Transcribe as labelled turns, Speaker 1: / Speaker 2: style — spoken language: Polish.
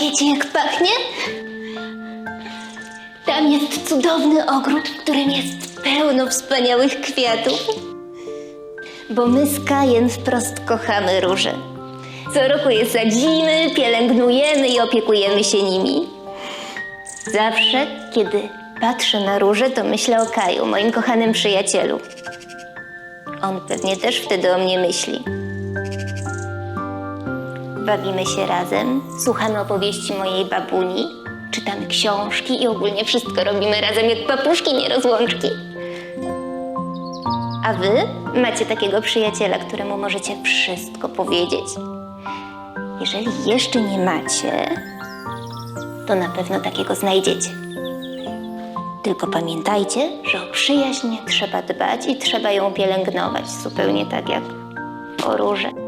Speaker 1: Wiecie, jak pachnie? Tam jest cudowny ogród, w którym jest pełno wspaniałych kwiatów. Bo my z Kajen wprost kochamy róże. Co roku je sadzimy, pielęgnujemy i opiekujemy się nimi. Zawsze, kiedy patrzę na róże, to myślę o Kaju, moim kochanym przyjacielu. On pewnie też wtedy o mnie myśli. Bawimy się razem, słuchamy opowieści mojej babuni, czytamy książki i ogólnie wszystko robimy razem jak papuszki nierozłączki. A wy macie takiego przyjaciela, któremu możecie wszystko powiedzieć? Jeżeli jeszcze nie macie, to na pewno takiego znajdziecie. Tylko pamiętajcie, że o przyjaźń trzeba dbać i trzeba ją pielęgnować, zupełnie tak jak o róże.